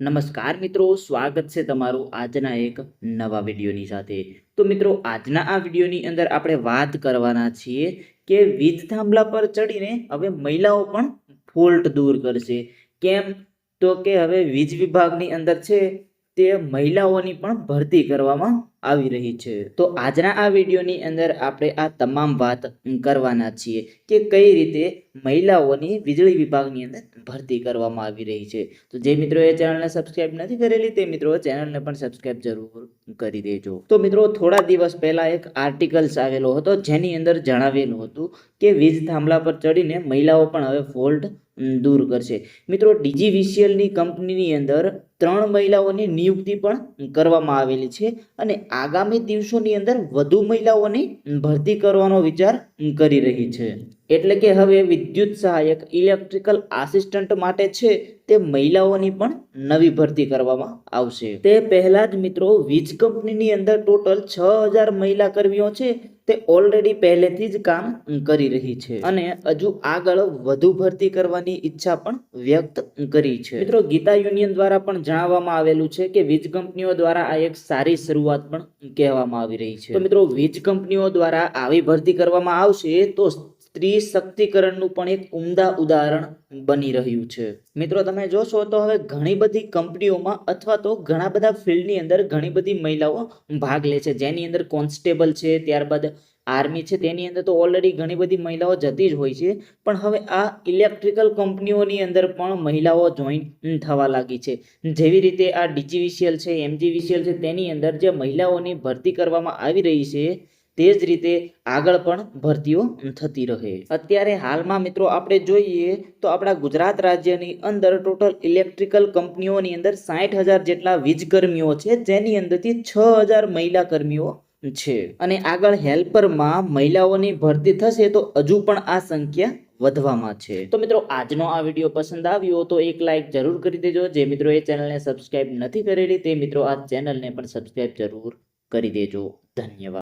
નમસ્કાર મિત્રો, સ્વાગત છે તમારું આજના એક નવા વિડીયોની સાથે. તો મિત્રો, આજના આ વિડીયોની અંદર આપણે વાત કરવાના છીએ કે વીજ થાંભલા પર ચડીને હવે મહિલાઓ પણ ફોલ્ટ દૂર કરશે. કેમ? તો કે હવે વીજ વિભાગની અંદર છે તે મહિલાઓની પણ ભરતી કરવામાં આવી રહી છે. તો આજના આ વિડીયોની અંદર આપણે આ તમામ વાત કરવાના છીએ કે કઈ રીતે મહિલાઓની વીજળી વિભાગની અંદર ભરતી કરવામાં આવી રહી છે. તો જે મિત્રોએ ચેનલને સબસ્ક્રાઇબ નથી કરેલી તે મિત્રો ચેનલને પણ સબસ્ક્રાઇબ જરૂર કરી દેજો. તો મિત્રો થોડા દિવસ પહેલા એક આર્ટિકલ્સ આવેલો હતો જેની અંદર જણાવેલું હતું કે વીજ થાંભલા પર ચડીને મહિલાઓ પણ હવે ફોલ્ટ દૂર કરશે. મિત્રો ડીજીવીસીએલની કંપનીની અંદર ત્રણ મહિલાઓની નિયુક્તિ પણ કરવામાં આવેલી છે અને આગામી દિવસોની અંદર વધુ મહિલાઓની ભરતી કરવાનો વિચાર કરી રહી છે. એટલે કે હવે વિદ્યુત સહાયક ઇલેક્ટ્રિકલ આસિસ્ટન્ટ માટે છે તે મહિલાઓની પણ નવી ભરતી કરવામાં આવશે. તે પહેલા જ મિત્રો, વીજ કંપનીની અંદર ટોટલ છ હજાર મહિલા કર્મીઓ છે તે ઓલરેડી પહેલેથી જ કામ કરી રહી છે અને હજુ આગળ વધુ ભરતી કરવાની ઈચ્છા પણ વ્યક્ત કરી છે. મિત્રો, ગીતા યુનિયન દ્વારા પણ જણાવવામાં આવેલું છે કે વીજ કંપનીઓ દ્વારા આ એક સારી શરૂઆત પણ કહેવામાં આવી રહી છે. તો મિત્રો, વીજ કંપનીઓ દ્વારા આવી ભરતી કરવામાં આવશે તો સ્ત્રી શક્તિકરણનું પણ એક ઉમદા ઉદાહરણ બની રહ્યું છે. મિત્રો, તમે જોશો તો હવે ઘણી બધી કંપનીઓમાં અથવા તો ઘણા બધા ફિલ્ડની અંદર ઘણી બધી મહિલાઓ ભાગ લે છે. જેની અંદર કોન્સ્ટેબલ છે, ત્યારબાદ આર્મી છે, તેની અંદર તો ઓલરેડી ઘણી બધી મહિલાઓ જતી જ હોય છે. પણ હવે આ ઇલેક્ટ્રિકલ કંપનીઓની અંદર પણ મહિલાઓ જોઈન થવા લાગી છે. જેવી રીતે આ ડીજીવીસીએલ છે, એમજીવીસીએલ છે, તેની અંદર જે મહિલાઓની ભરતી કરવામાં આવી રહી છે તે જ રીતે આગળ પણ ભરતીઓ થતી રહે. અત્યારે હાલમાં મિત્રો આપણે જોઈએ તો આપણા ગુજરાત રાજ્યની અંદર ટોટલ ઇલેક્ટ્રિકલ કંપનીઓની અંદર સાઠ હજાર જેટલા વીજ કર્મીઓ છે, જેની અંદરથી છ હજાર મહિલા કર્મીઓ છે. અને આગળ હેલ્પરમાં મહિલાઓની ભરતી થશે તો હજુ પણ આ સંખ્યા વધવામાં છે. તો મિત્રો, આજનો આ વીડિયો પસંદ આવ્યો તો એક લાઇક જરૂર કરી દેજો. જે મિત્રો એ ચેનલને સબસ્ક્રાઇબ નથી કરેલી તે મિત્રો આ ચેનલને પણ સબસ્ક્રાઇબ જરૂર કરી દેજો. ધન્યવાદ.